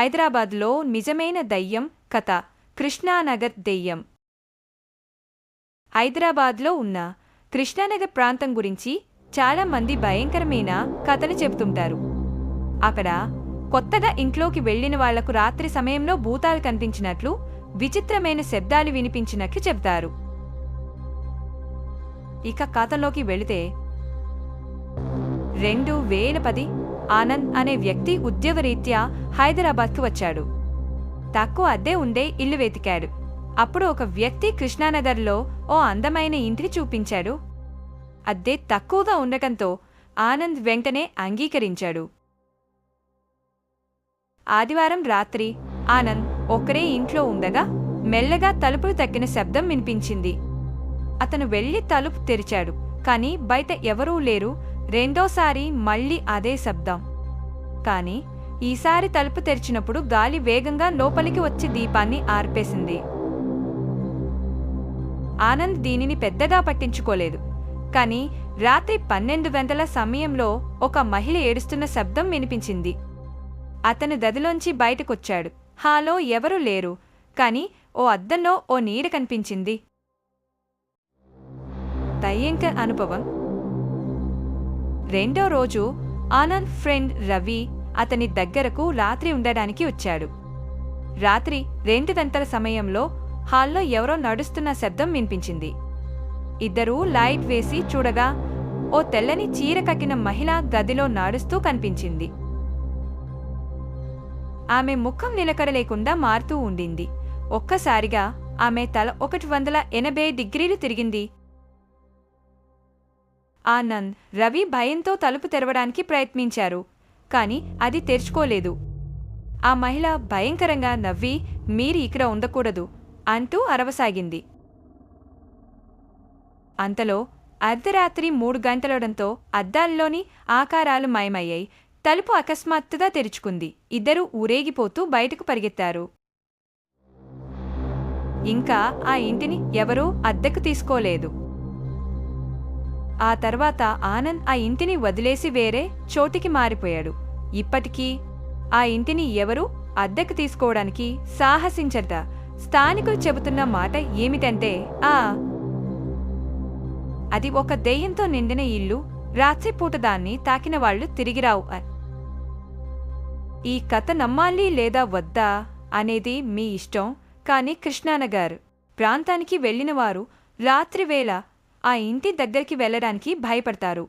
హైదరాబాద్లో నిజమైన దయ్యం కథ కృష్ణానగర్ దెయ్యం. హైదరాబాద్లో ఉన్న కృష్ణానగర్ ప్రాంతం గురించి చాలామంది భయంకరమైన కథలు చెబుతుంటారు. అక్కడ కొత్తగా ఇంట్లోకి వెళ్ళిన వాళ్ళకు రాత్రి సమయంలో భూతాలు కనిపించినట్లు విచిత్రమైన శబ్దాలు వినిపించినట్లు చెబుతారు. ఇక కథలోకి వెళితే రెండు వేల పది ఆనంద్ అనే వ్యక్తి ఉద్యోగరీత్యా హైదరాబాద్కు వచ్చాడు. తక్కువ అద్దె ఉండే ఇల్లు వెతికాడు. అప్పుడు ఒక వ్యక్తి కృష్ణానగర్లో ఓ అందమైన ఇంటిని చూపించాడు. అద్దె తక్కువగా ఉండటంతో ఆనంద్ వెంటనే అంగీకరించాడు. ఆదివారం రాత్రి ఆనంద్ ఒకరే ఇంట్లో ఉండగా మెల్లగా తలుపులు తక్కిన శబ్దం వినిపించింది. అతను వెళ్ళి తలుపు తెరిచాడు. కాని బయట ఎవరూ లేరు. రెండోసారి మళ్ళీ అదే శబ్దం. కానీ ఈసారి తలుపు తెరిచినప్పుడు గాలి వేగంగా లోపలికి వచ్చి దీపాన్ని ఆర్పేసింది. ఆనంద్ దీనిని పెద్దగా పట్టించుకోలేదు. కానీ రాత్రి పన్నెండు గంటల సమయంలో ఒక మహిళ ఏడుస్తున్న శబ్దం వినిపించింది. అతను గదిలోంచి బయటకొచ్చాడు. హాలో ఎవరూ లేరు. కాని ఓ అద్దంలో ఓ నీడ కనిపించింది. దయ్యంక అనుభవం. రెండో రోజు ఆనంద్ ఫ్రెండ్ రవి అతని దగ్గరకు రాత్రి ఉండడానికి వచ్చాడు. రాత్రి రెండు సమయంలో హాల్లో ఎవరో నడుస్తున్న శబ్దం వినిపించింది. ఇద్దరూ లైట్ వేసి చూడగా ఓ తెల్లని చీర కక్కిన మహిళ గదిలో నడుస్తూ కనిపించింది. ఆమె ముఖం నిలకడలేకుండా మారుతూ ఉండింది. ఒక్కసారిగా ఆమె తల ఒకటి వందల ఎనభై డిగ్రీలు తిరిగింది. ఆనంద్ రవి భయంతో తలుపు తెరవడానికి ప్రయత్నించారు కానీ అది తెరుచుకోలేదు. ఆ మహిళ భయంకరంగా నవ్వి మీరు ఇక్కడ ఉండకూడదు అంటూ అరవసాగింది. అంతలో అర్ధరాత్రి మూడు గంటలడంతో అద్దాల్లోని ఆకారాలు మాయమయ్యాయి. తలుపు అకస్మాత్తుగా తెరుచుకుంది. ఇద్దరూ ఊరేగిపోతూ బయటకు పరిగెత్తారు. ఇంకా ఆ ఇంటిని ఎవరూ అద్దెకు తీసుకోలేదు. ఆ తర్వాత ఆనంద్ ఆ ఇంటిని వదిలేసి వేరే చోటికి మారిపోయాడు. ఇప్పటికీ ఆ ఇంటిని ఎవరూ అద్దెకు తీసుకోవడానికి సాహసించట స్థానికులు చెబుతున్న మాట ఏమిటంటే ఆ! అది ఒక దెయ్యంతో నిండిన ఇల్లు రాత్రిపూట దాన్ని తాకిన వాళ్ళు తిరిగిరావు ఈ కథ నమ్మాలి లేదా వద్దా అనేది మీ ఇష్టం కానీ కృష్ణానగారు ప్రాంతానికి వెళ్ళినవారు రాత్రివేళ ఆ ఇంటి దగ్గరికి వెళ్ళడానికి భయపడతారు.